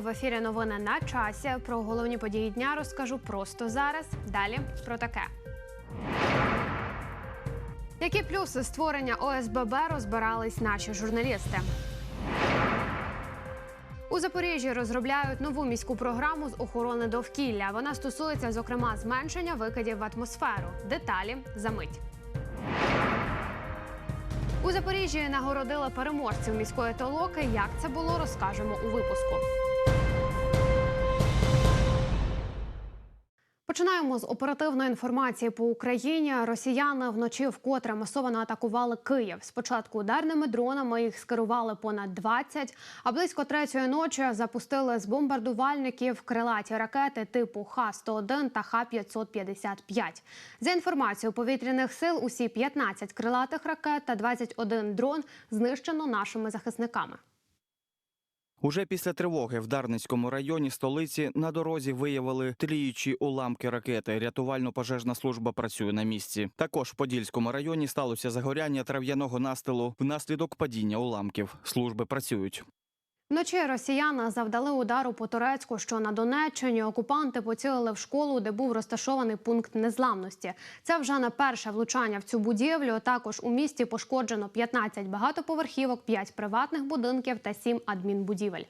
в ефірі новини на часі. Про головні події дня розкажу просто зараз. Далі про таке. Які плюси створення ОСББ розбирались наші журналісти? У Запоріжжі розробляють нову міську програму з охорони довкілля. Вона стосується, зокрема, зменшення викидів в атмосферу. Деталі за мить. У Запоріжжі нагородили переможців міської толоки. Як це було, розкажемо у випуску. Починаємо з оперативної інформації по Україні. Росіяни вночі вкотре масово атакували Київ. Спочатку ударними дронами їх скерували понад 20, а близько третьої ночі запустили з бомбардувальників крилаті ракети типу Х-101 та Х-555. За інформацією повітряних сил, усі 15 крилатих ракет та 21 дрон знищено нашими захисниками. Уже після тривоги в Дарницькому районі столиці на дорозі виявили тліючі уламки ракети. Рятувально-пожежна служба працює на місці. Також в Подільському районі сталося загоряння трав'яного настилу внаслідок падіння уламків. Служби працюють. Вночі росіяни завдали удару по Турецьку, що на Донеччині окупанти поцілили в школу, де був розташований пункт незламності. Це вже не перше влучання в цю будівлю. Також у місті пошкоджено 15 багатоповерхівок, 5 приватних будинків та 7 адмінбудівель.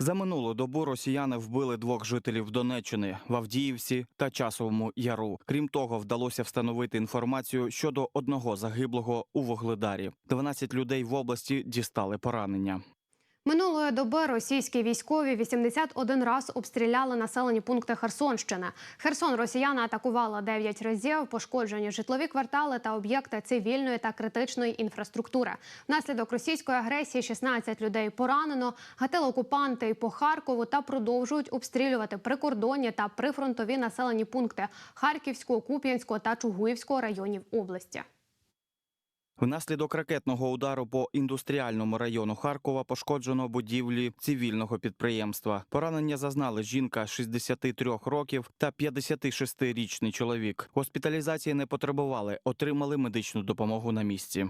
За минулу добу росіяни вбили двох жителів Донеччини в Авдіївці та Часовому Яру. Крім того, вдалося встановити інформацію щодо одного загиблого у Вогледарі. 12 людей в області дістали поранення. Минулої доби російські військові 81 раз обстріляли населені пункти Херсонщини. Херсон росіяни атакували 9 разів, пошкоджені житлові квартали та об'єкти цивільної та критичної інфраструктури. Внаслідок російської агресії 16 людей поранено. Гатили окупанти по Харкову та продовжують обстрілювати прикордонні та прифронтові населені пункти Харківського, Куп'янського та Чугуївського районів області. Внаслідок ракетного удару по індустріальному району Харкова пошкоджено будівлі цивільного підприємства. Поранення зазнали жінка 63 років та 56-річний чоловік. Госпіталізації не потребували, отримали медичну допомогу на місці.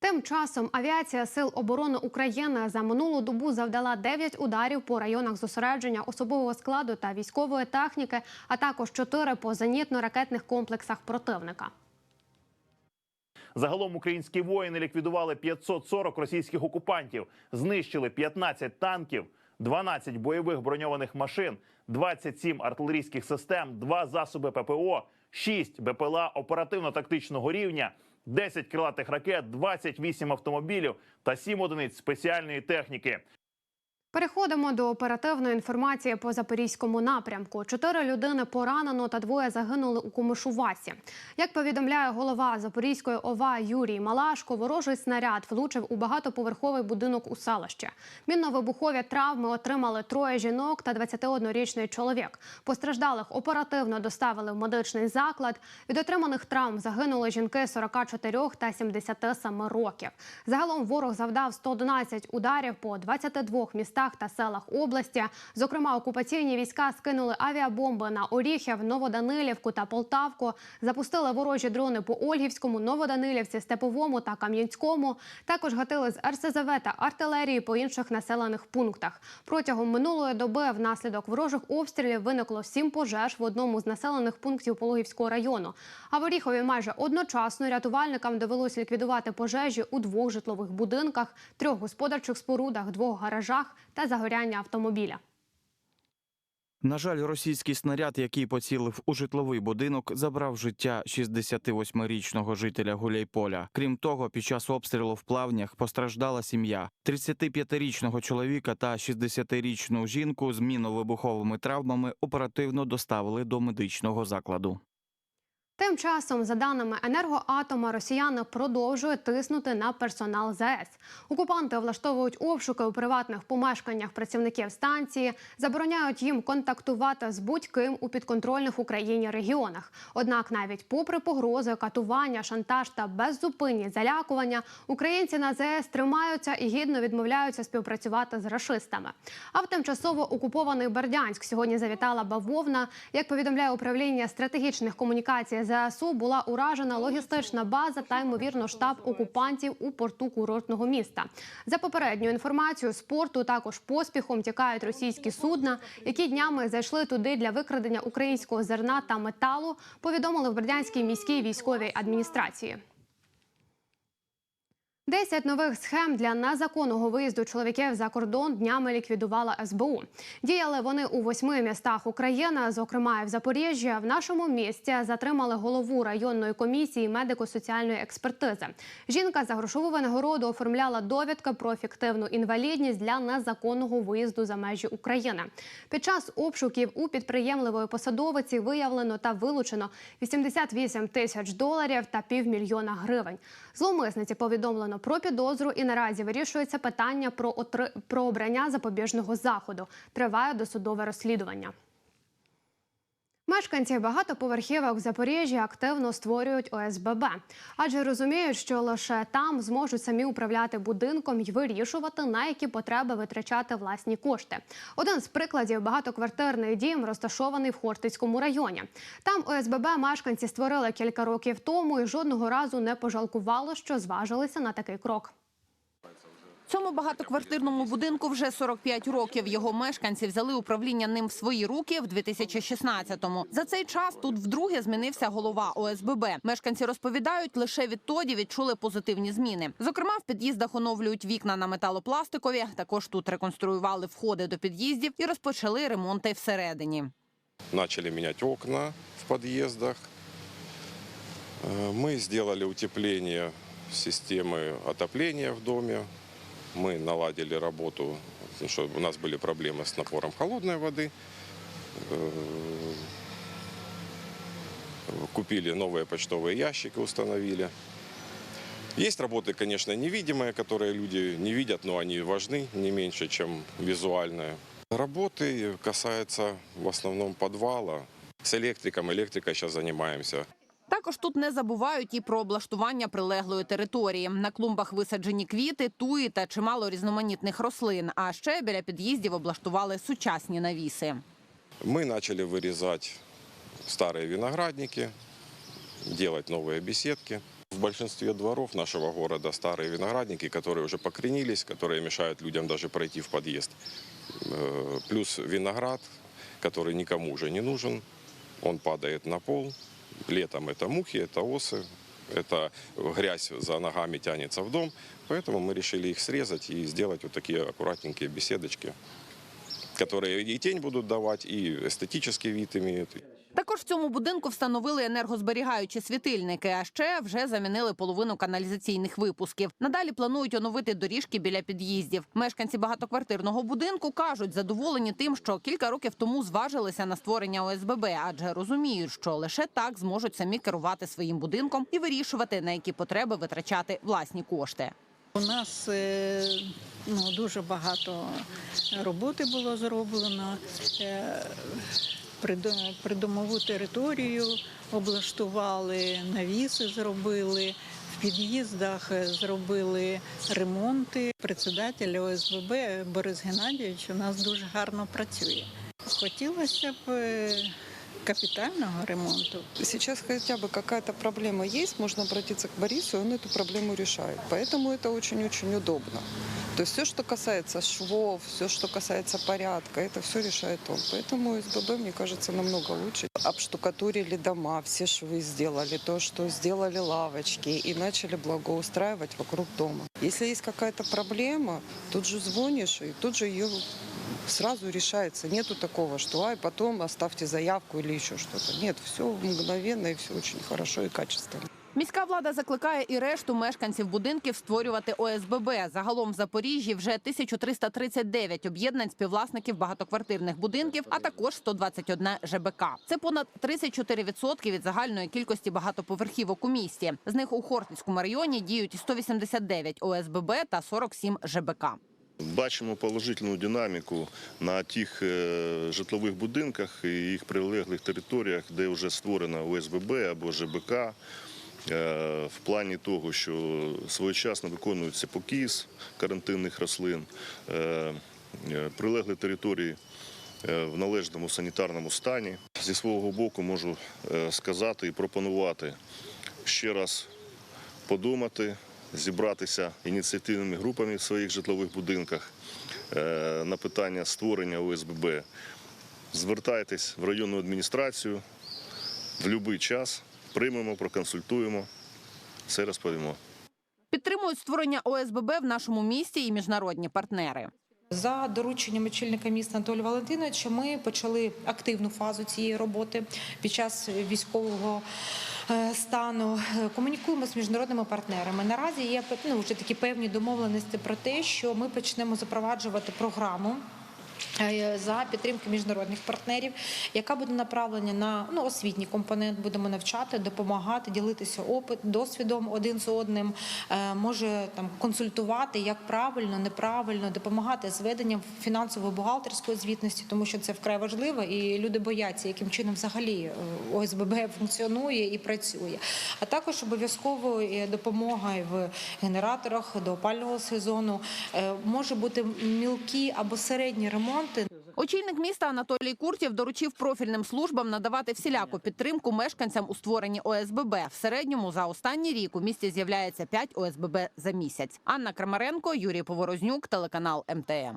Тим часом авіація Сил оборони України за минулу добу завдала 9 ударів по районах зосередження особового складу та військової техніки, а також 4 по зенітно-ракетних комплексах противника. Загалом українські воїни ліквідували 540 російських окупантів, знищили 15 танків, 12 бойових броньованих машин, 27 артилерійських систем, 2 засоби ППО, 6 БПЛА оперативно-тактичного рівня, 10 крилатих ракет, 28 автомобілів та 7 одиниць спеціальної техніки. Переходимо до оперативної інформації по запорізькому напрямку. Чотири людини поранено та двоє загинули у Комишувасі. Як повідомляє голова Запорізької ОВА Юрій Малашко, ворожий снаряд влучив у багатоповерховий будинок у селищі. Мінно-вибухові травми отримали троє жінок та 21-річний чоловік. Постраждалих оперативно доставили в медичний заклад. Від отриманих травм загинули жінки 44 та 77 років. Загалом ворог завдав 111 ударів по 22 містах та селах області. Зокрема, окупаційні війська скинули авіабомби на Оріхів, Новоданилівку та Полтавку. Запустили ворожі дрони по Ольгівському, Новоданилівці, Степовому та Кам'янському. Також гатили з РСЗВ та артилерії по інших населених пунктах. Протягом минулої доби внаслідок ворожих обстрілів виникло сім пожеж в одному з населених пунктів Пологівського району. А в Оріхові майже одночасно рятувальникам довелось ліквідувати пожежі у двох житлових будинках, трьох господарчих спорудах, двох гаражах та загоряння автомобіля. На жаль, російський снаряд, який поцілив у житловий будинок, забрав життя 68-річного жителя Гуляйполя. Крім того, під час обстрілу в плавнях постраждала сім'я 35-річного чоловіка та 60-річну жінку з мінно-вибуховими травмами оперативно доставили до медичного закладу. Тим часом, за даними енергоатома, росіяни продовжують тиснути на персонал ЗАЕС. Окупанти влаштовують обшуки у приватних помешканнях працівників станції, забороняють їм контактувати з будь-ким у підконтрольних Україні регіонах. Однак, навіть попри погрози, катування, шантаж та беззупинні залякування, українці на ЗАЕС тримаються і гідно відмовляються співпрацювати з рашистами. А в тимчасово окупований Бердянськ сьогодні завітала бавовна. Як повідомляє управління стратегічних комунікацій ЗСУ була уражена логістична база та ймовірно штаб окупантів у порту курортного міста. За попередньою інформацією з порту також поспіхом тікають російські судна, які днями зайшли туди для викрадення українського зерна та металу. Повідомили в Бердянській міській військовій адміністрації. 10 нових схем для незаконного виїзду чоловіків за кордон днями ліквідувала СБУ. Діяли вони у восьми містах України, зокрема і в Запоріжжі. В нашому місті затримали голову районної комісії медико-соціальної експертизи. Жінка за грошову винагороду оформляла довідки про фіктивну інвалідність для незаконного виїзду за межі України. Під час обшуків у підприємливої посадовиці виявлено та вилучено 88 тисяч доларів та півмільйона гривень. Зловмисниці повідомлено про підозру і наразі вирішується питання про, отри... про обрання запобіжного заходу. Триває досудове розслідування. Мешканці багатоповерхівок Запоріжжя активно створюють ОСББ, адже розуміють, що лише там зможуть самі управляти будинком і вирішувати, на які потреби витрачати власні кошти. Один з прикладів багатоквартирний дім розташований в Хортицькому районі. Там ОСББ мешканці створили кілька років тому і жодного разу не пожалкували, що зважилися на такий крок. Цьому багатоквартирному будинку вже 45 років. Його мешканці взяли управління ним в свої руки в 2016-му. За цей час тут вдруге змінився голова ОСББ. Мешканці розповідають, лише відтоді відчули позитивні зміни. Зокрема, в під'їздах оновлюють вікна на металопластикові. Також тут реконструювали входи до під'їздів і розпочали ремонти всередині. начали менять окна в подъездах. Э, Мы сделали утепление системы отопления в доме. Мы наладили работу, что у нас были проблемы с напором холодной воды. Э, Купили новые почтовые ящики, установили. Есть работы, конечно, невидимые, которые люди не видят, но они важны не меньше, чем визуальные. Работы касаются в основном подвала. С электриком, электрикой сейчас занимаемся. Також тут не забувають і про облаштування прилеглої території. На клумбах висаджені квіти, туї та чимало різноманітних рослин. А ще біля під'їздів облаштували сучасні навіси. Мы начали вырезать старые виноградники, делать новые беседки. В большинстве дворов нашего города старые виноградники, которые уже покоренились, которые мешают людям даже пройти в подъезд. Э, Плюс виноград, который никому уже не нужен. Он падает на пол. Летом это мухи, это осы, это грязь за ногами тянется в дом. Поэтому мы решили их срезать и сделать вот такие аккуратненькие беседочки, которые и тень будут давать, и эстетический вид имеют. Також в цьому будинку встановили енергозберігаючі світильники, а ще вже замінили половину каналізаційних випусків. Надалі планують оновити доріжки біля під'їздів. Мешканці багатоквартирного будинку кажуть, задоволені тим, що кілька років тому зважилися на створення ОСББ, адже розуміють, що лише так зможуть самі керувати своїм будинком і вирішувати, на які потреби витрачати власні кошти. У нас е, ну, дуже багато роботи було зроблено. Е, придо- Придомову територію облаштували, навіси зробили, в під'їздах е, зробили ремонти. Председатель ОСББ Борис Геннадійович у нас дуже гарно працює. Хотілося б е, капітального ремонту. Сейчас хотя бы какая-то проблема есть, можно обратиться к Борису, и он эту проблему решает. Поэтому это очень-очень удобно. То есть все, что касается швов, все, что касается порядка, это все решает он. Поэтому СББ, мне кажется, намного лучше. Обштукатурили дома, все швы сделали, то, что сделали лавочки и начали благоустраивать вокруг дома. Если есть какая-то проблема, тут же звонишь, и тут же ее сразу решается. Нету такого, что ай, потом оставьте заявку или еще что-то. Нет, все мгновенно и все очень хорошо и качественно. Міська влада закликає і решту мешканців будинків створювати ОСББ. Загалом в Запоріжжі вже 1339 об'єднань співвласників багатоквартирних будинків, а також 121 ЖБК. Це понад 34% від загальної кількості багатоповерхівок у місті. З них у Хортицькому районі діють 189 ОСББ та 47 ЖБК. Бачимо положительну динаміку на тих е, житлових будинках і їх прилеглих територіях, де вже створена ОСББ або ЖБК. Е, В плані того, що своєчасно виконується покіс карантинних рослин, е, е, території е, в належному санітарному стані. Зі свого боку можу сказати і пропонувати ще раз подумати, зібратися ініціативними групами в своїх житлових будинках на питання створення ОСББ. Звертайтесь в районну адміністрацію в будь-який час, приймемо, проконсультуємо, все розповімо. Підтримують створення ОСББ в нашому місті і міжнародні партнери. За дорученням очільника міста Анатолія Валентиновича ми почали активну фазу цієї роботи під час військового е, стану. Комунікуємо з міжнародними партнерами. Наразі є ну, вже такі певні домовленості про те, що ми почнемо запроваджувати програму. Е, За підтримки міжнародних партнерів, яка буде направлена на ну, освітній компонент, будемо навчати, допомагати, ділитися опит, досвідом один з одним, е, може там консультувати, як правильно, неправильно, допомагати з веденням фінансової бухгалтерської звітності, тому що це вкрай важливо, і люди бояться, яким чином взагалі е, ОСББ функціонує і працює. А також обов'язково допомога в генераторах до опального сезону. Може бути мілкі або середні ремонти. Очільник міста Анатолій Куртєв доручив профільним службам надавати всіляку підтримку мешканцям у створенні ОСББ. В середньому за останній рік у місті з'являється 5 ОСББ за місяць. Анна Крамаренко, Юрій Поворознюк, телеканал МТМ.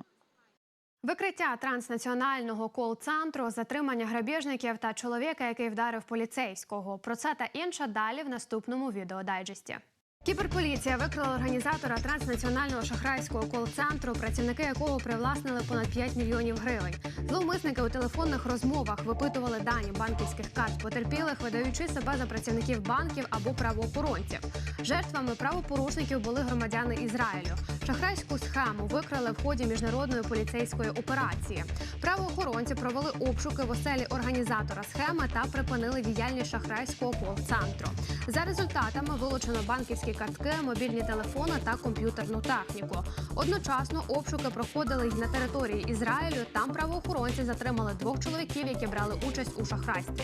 Викриття транснаціонального кол-центру, затримання грабіжників та чоловіка, який вдарив поліцейського. Про це та інше далі в наступному відеодайджесті. Кіберполіція викрила організатора транснаціонального шахрайського кол-центру, працівники якого привласнили понад 5 мільйонів гривень. Зловмисники у телефонних розмовах випитували дані банківських карт потерпілих, видаючи себе за працівників банків або правоохоронців. Жертвами правопорушників були громадяни Ізраїлю. Шахрайську схему викрили в ході міжнародної поліцейської операції. Правоохоронці провели обшуки в оселі організатора схеми та припинили діяльність шахрайського кол-центру. За результатами вилучено банківські картки, мобільні телефони та комп'ютерну техніку. Одночасно обшуки проходили й на території Ізраїлю. Там правоохоронці затримали двох чоловіків, які брали участь у шахрайстві.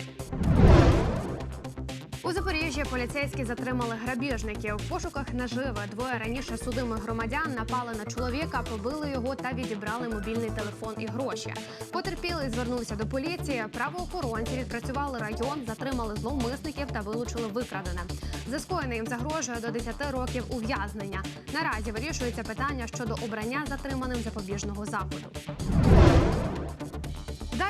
У Запоріжжі поліцейські затримали грабіжників. В пошуках наживи двоє раніше судимих громадян напали на чоловіка, побили його та відібрали мобільний телефон і гроші. Потерпілий звернувся до поліції. Правоохоронці відпрацювали район, затримали зловмисників та вилучили викрадене. За скоєне їм загрожує до 10 років ув'язнення. Наразі вирішується питання щодо обрання затриманим запобіжного заходу.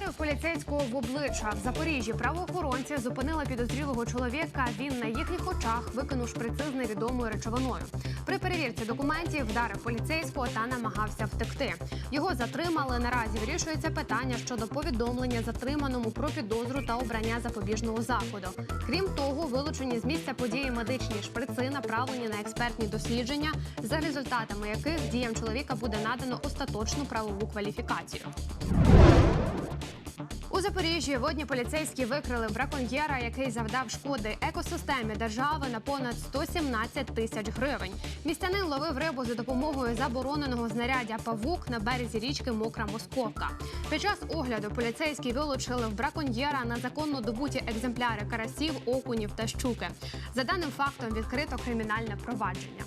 Вдарив поліцейського в обличчя в Запоріжжі. Правоохоронці зупинили підозрілого чоловіка. Він на їхніх очах викинув шприци з невідомою речовиною. При перевірці документів вдарив поліцейського та намагався втекти. Його затримали. Наразі вирішується питання щодо повідомлення затриманому про підозру та обрання запобіжного заходу. Крім того, вилучені з місця події медичні шприци направлені на експертні дослідження, за результатами яких діям чоловіка буде надано остаточну правову кваліфікацію. У Запоріжжі водні поліцейські викрили браконьєра, який завдав шкоди екосистемі держави на понад 117 тисяч гривень. Містянин ловив рибу за допомогою забороненого знаряддя павук на березі річки Мокра Московка. Під час огляду поліцейські вилучили в браконьєра на законно добуті екземпляри карасів, окунів та щуки. За даним фактом відкрито кримінальне провадження.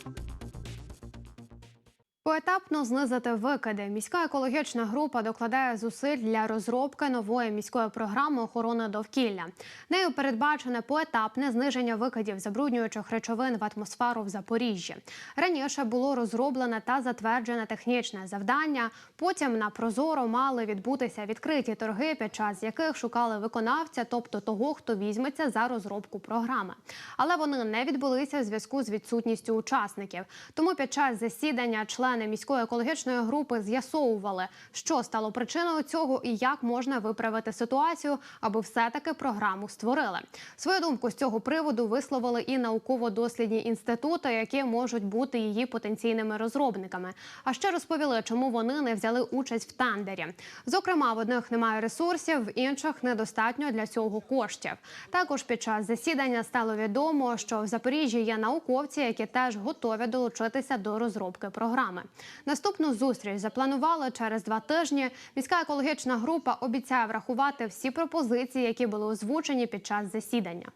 Поетапно знизити викиди. Міська екологічна група докладає зусиль для розробки нової міської програми охорони довкілля. Нею передбачене поетапне зниження викидів забруднюючих речовин в атмосферу в Запоріжжі. Раніше було розроблене та затверджене технічне завдання. Потім на прозоро мали відбутися відкриті торги, під час яких шукали виконавця, тобто того, хто візьметься за розробку програми. Але вони не відбулися в зв'язку з відсутністю учасників. Тому під час засідання члени міської екологічної групи з'ясовували, що стало причиною цього і як можна виправити ситуацію, аби все-таки програму створили. Свою думку з цього приводу висловили і науково-дослідні інститути, які можуть бути її потенційними розробниками. А ще розповіли, чому вони не взяли участь в тендері. Зокрема, в одних немає ресурсів, в інших недостатньо для цього коштів. Також під час засідання стало відомо, що в Запоріжжі є науковці, які теж готові долучитися до розробки програми. Наступну зустріч запланували через два тижні. Міська екологічна група обіцяє врахувати всі пропозиції, які були озвучені під час засідання.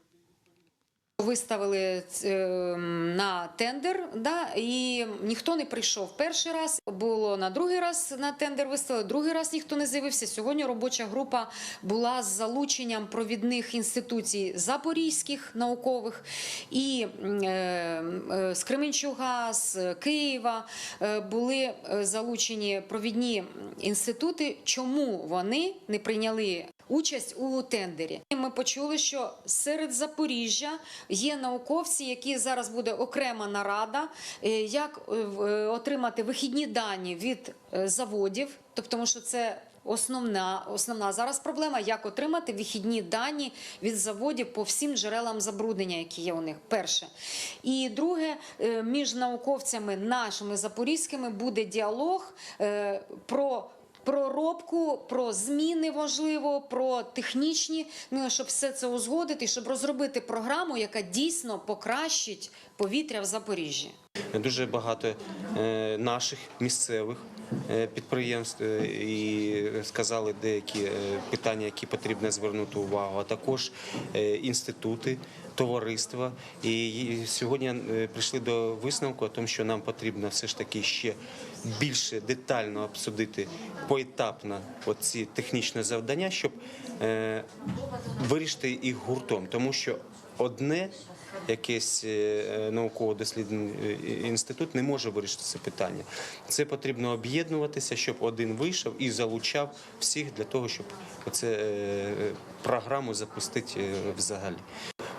Виставили е, на тендер, да, і ніхто не прийшов. Перший раз було на другий раз на тендер виставили, другий раз ніхто не з'явився. Сьогодні робоча група була з залученням провідних інституцій запорізьких наукових і е, е, з Кременчуга, з Києва були залучені провідні інститути. Чому вони не прийняли участь у тендері? Ми почули, що серед Запоріжжя є науковці, які зараз буде окрема нарада, е, як е, е, отримати вихідні дані від заводів, тобто, тому що це. Основна основна зараз проблема, як отримати вихідні дані від заводів по всім джерелам забруднення, які є у них. Перше. І друге, між науковцями нашими запорізькими буде діалог про проробку, про зміни важливо, про технічні, ну щоб все це узгодити, щоб розробити програму, яка дійсно покращить повітря в Запоріжжі. Дуже багато е, наших місцевих е, підприємств е, і сказали деякі питання, які потрібно звернути увагу, а також інститути, товариства. І сьогодні прийшли до висновку, тому що нам потрібно все ж таки ще більше детально обсудити поетапно оці технічні завдання, щоб е, вирішити їх гуртом, тому що одне якийсь е, науково-дослідний е, інститут не може вирішити це питання. Це потрібно об'єднуватися, щоб один вийшов і залучав всіх для того, щоб оце е, програму запустити взагалі.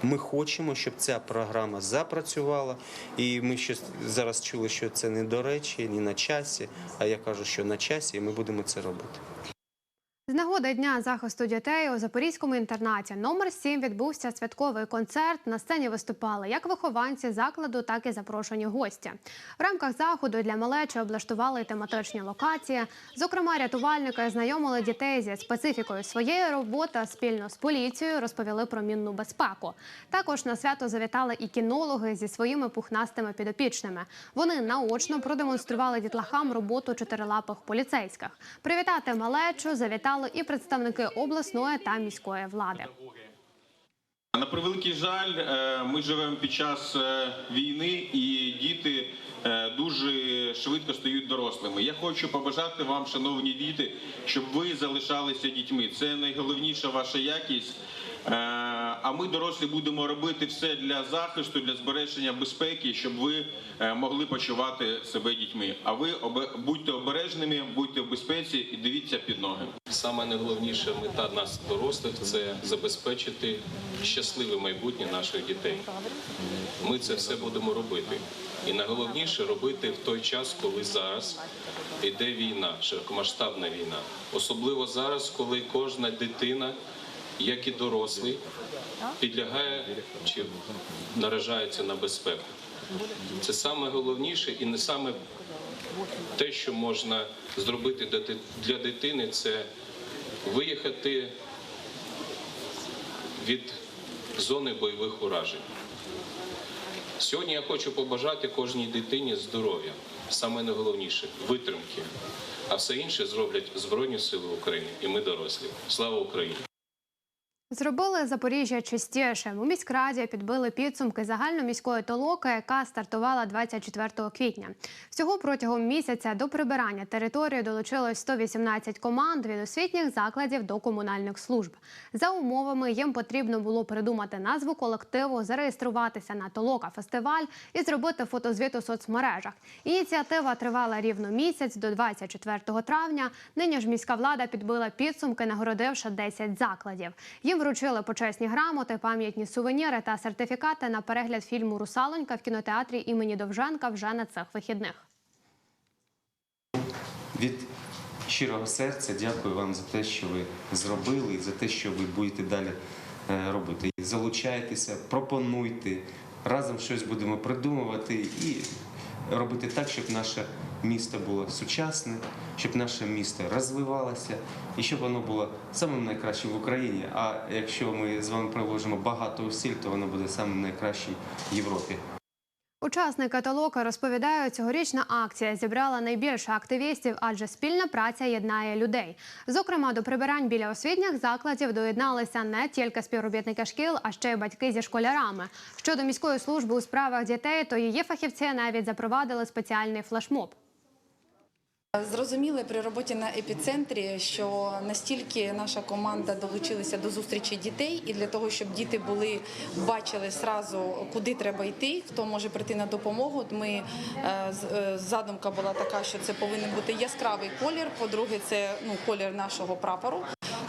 Ми хочемо, щоб ця програма запрацювала, і ми ще зараз чули, що це не до речі, ні на часі. А я кажу, що на часі, і ми будемо це робити. З нагоди дня захисту дітей у Запорізькому інтернаті номер 7 відбувся святковий концерт. На сцені виступали як вихованці закладу, так і запрошені гості. В рамках заходу для малечі облаштували тематичні локації. Зокрема, рятувальники знайомили дітей зі специфікою своєї роботи спільно з поліцією розповіли про мінну безпеку. Також на свято завітали і кінологи зі своїми пухнастими підопічними. Вони наочно продемонстрували дітлахам роботу чотирилапих поліцейських. Привітати малечу завітали і представники обласної та міської влади. На превеликий жаль, е, ми живемо під час е, війни, і діти е, дуже швидко стають дорослими. Я хочу побажати вам, шановні діти, щоб ви залишалися дітьми. Це найголовніша ваша якість. Е, А ми, дорослі, будемо робити все для захисту, для збереження безпеки, щоб ви е, могли почувати себе дітьми. А ви будьте обережними, будьте в безпеці і дивіться під ноги. Саме найголовніша мета нас, дорослих, це забезпечити щасливе майбутнє наших дітей. Ми це все будемо робити. І найголовніше робити в той час, коли зараз іде війна, широкомасштабна війна. Особливо зараз, коли кожна дитина, як і дорослий, підлягає чи наражається на безпеку. Це саме головніше і не саме те, що можна зробити для дитини, це виїхати від зони бойових уражень. Сьогодні я хочу побажати кожній дитині здоров'я, саме найголовніше витримки. А все інше зроблять Збройні Сили України і ми дорослі. Слава Україні! Зробили Запоріжжя чистішим. У міськраді підбили підсумки загальноміської толоки, яка стартувала 24 квітня. Всього протягом місяця до прибирання території долучилось 118 команд від освітніх закладів до комунальних служб. За умовами їм потрібно було придумати назву колективу, зареєструватися на толока фестиваль і зробити фотозвіт у соцмережах. Ініціатива тривала рівно місяць до 24 травня. Нині ж міська влада підбила підсумки, нагородивши 10 закладів. Їм вручили почесні грамоти, пам'ятні сувеніри та сертифікати на перегляд фільму Русалонька в кінотеатрі імені Довженка вже на цих вихідних. Від щирого серця дякую вам за те, що ви зробили, і за те, що ви будете далі е, робити. Залучайтеся, пропонуйте, разом щось будемо придумувати і робити так, щоб наше місто було сучасне, щоб наше місто розвивалося і щоб воно було самим найкращим в Україні. А якщо ми з вами приложимо багато усиль, то воно буде самим найкращим в Європі. Учасники толоки розповідають, цьогорічна акція зібрала найбільше активістів, адже спільна праця єднає людей. Зокрема, до прибирань біля освітніх закладів доєдналися не тільки співробітники шкіл, а ще й батьки зі школярами. Щодо міської служби у справах дітей, то її фахівці навіть запровадили спеціальний флешмоб. Зрозуміли при роботі на епіцентрі, що настільки наша команда долучилася до зустрічі дітей, і для того, щоб діти були бачили сразу, куди треба йти, хто може прийти на допомогу. Ми е, е, задумка була така, що це повинен бути яскравий колір. По-друге, це ну колір нашого прапору.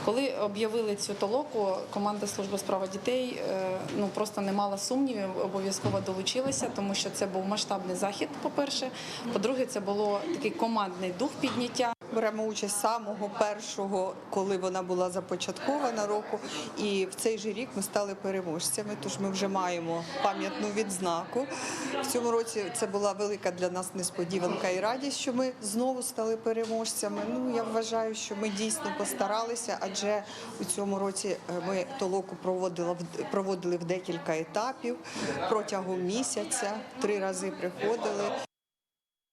Коли об'явили цю толоку, команда служби справа дітей е, ну просто не мала сумнівів, обов'язково долучилася, тому що це був масштабний захід. По перше, по-друге, це було такий командний дух підняття. Беремо участь самого першого, коли вона була започаткована року, і в цей же рік ми стали переможцями. Тож ми вже маємо пам'ятну відзнаку. В цьому році це була велика для нас несподіванка і радість, що ми знову стали переможцями. Ну я вважаю, що ми дійсно постаралися, адже у цьому році е, ми толоку проводили проводили в декілька етапів протягом місяця. Три рази приходили.